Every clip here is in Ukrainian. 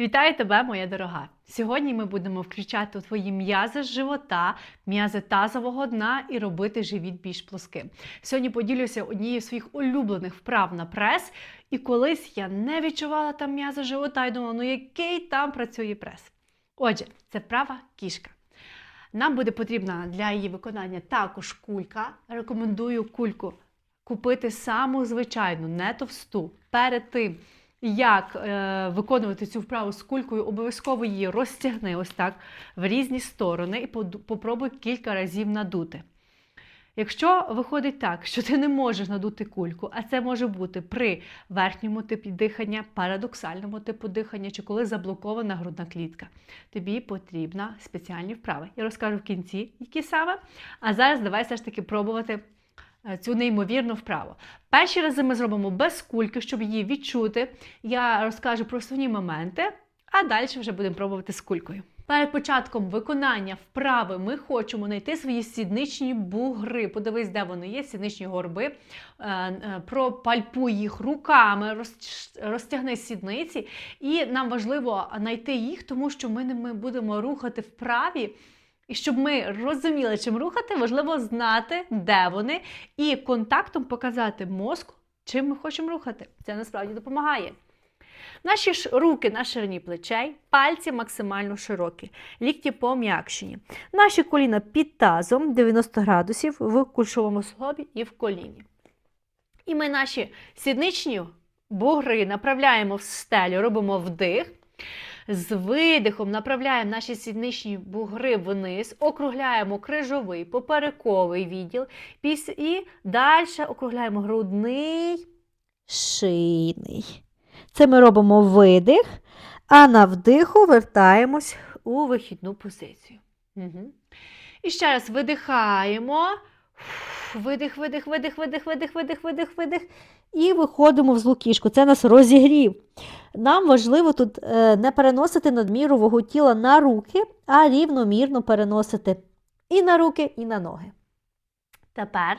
Вітаю тебе, моя дорога! Сьогодні ми будемо включати твої м'язи живота, м'язи тазового дна і робити живіт більш плоским. Сьогодні поділюся однією з своїх улюблених вправ на прес. І колись я не відчувала там м'язи живота і думала, ну який там працює прес. Отже, це вправа кішка. Нам буде потрібна для її виконання також кулька. Рекомендую кульку купити саму звичайну, не товсту. Перед тим, як е, виконувати цю вправу з кулькою, обов'язково її розтягни ось так в різні сторони і попробуй кілька разів надути. Якщо виходить так, що ти не можеш надути кульку, а це може бути при верхньому типі дихання, парадоксальному типу дихання, чи коли заблокована грудна клітка, тобі потрібна спеціальні вправи. Я розкажу в кінці, які саме. А зараз давай все ж таки пробувати цю неймовірну вправу. Перші рази ми зробимо без кульки, щоб її відчути. Я розкажу про основні моменти, а далі вже будемо пробувати з кулькою. Перед початком виконання вправи ми хочемо знайти свої сідничні бугри. Подивись, де вони є, сідничні горби. Е, е, Пропальпуй їх руками, розтягни сідниці. І нам важливо знайти їх, тому що ми ними будемо рухати вправі. І щоб ми розуміли, чим рухати, важливо знати, де вони, і контактом показати мозку, чим ми хочемо рухати. Це насправді допомагає. Наші ж руки на ширині плечей, пальці максимально широкі, лікті пом'якшені. Наші коліна під тазом 90 градусів в кульшовому суглобі і в коліні. І ми наші сідничні бугри направляємо в стелю, робимо вдих. З видихом направляємо наші сідничні бугри вниз, округляємо крижовий, поперековий відділ. І далі округляємо грудний, шийний. Це ми робимо видих, а на вдиху вертаємось у вихідну позицію. Угу. І ще раз видихаємо. Видих, видих, видих, видих, видих, видих, видих, видих. І виходимо в злу кішку. Це нас розігрів. Нам важливо тут е, не переносити надміру вагу тіла на руки, а рівномірно переносити і на руки, і на ноги. Тепер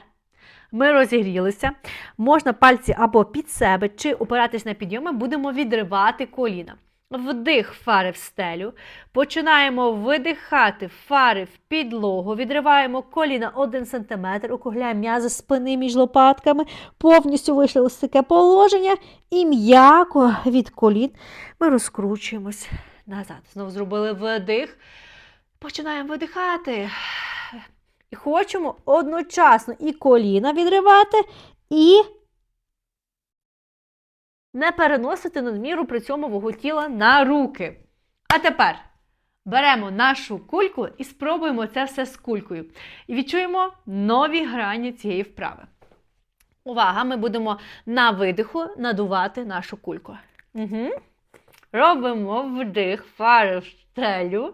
ми розігрілися. Можна пальці або під себе, чи опиратись на підйоми, будемо відривати коліна. Вдих фари в стелю. Починаємо видихати фари в підлогу, відриваємо коліна 1 см, округляємо м'язи спини між лопатками, повністю вийшли ось таке положення і м'яко від колін ми розкручуємось назад. Знову зробили вдих. Починаємо видихати. І хочемо одночасно і коліна відривати, і не переносити надміру при цьому вагу тіла на руки. А тепер беремо нашу кульку і спробуємо це все з кулькою. І відчуємо нові грані цієї вправи. Увага! Ми будемо на видиху надувати нашу кульку. Угу. Робимо вдих, фари в стелю.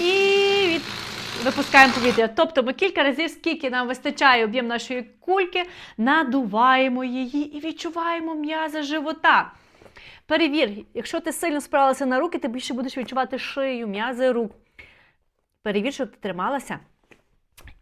І від... випускаємо повітря. Тобто ми кілька разів, скільки нам вистачає об'єм нашої кульки, надуваємо її і відчуваємо м'язи живота. Перевір, якщо ти сильно справилася на руки, ти більше будеш відчувати шию, м'язи рук. Перевір, щоб ти трималася.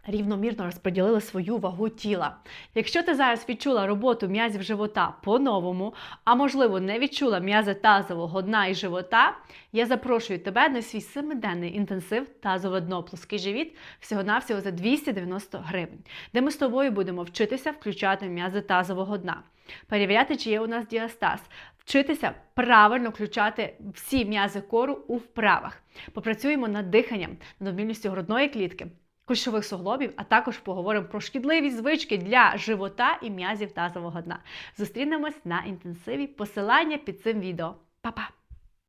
Рівномірно розподілила свою вагу тіла. Якщо ти зараз відчула роботу м'язів живота по-новому, а можливо не відчула м'язи тазового дна і живота, я запрошую тебе на свій семиденний інтенсив тазове дно плоский живіт всього-навсього за 290 гривень, де ми з тобою будемо вчитися включати м'язи тазового дна, перевіряти, чи є у нас діастаз, вчитися правильно включати всі м'язи кору у вправах. Попрацюємо над диханням, над мобільністю грудної клітки кульшових суглобів, а також поговоримо про шкідливі звички для живота і м'язів тазового дна. Зустрінемось на інтенсиві. Посилання під цим відео. Па-па!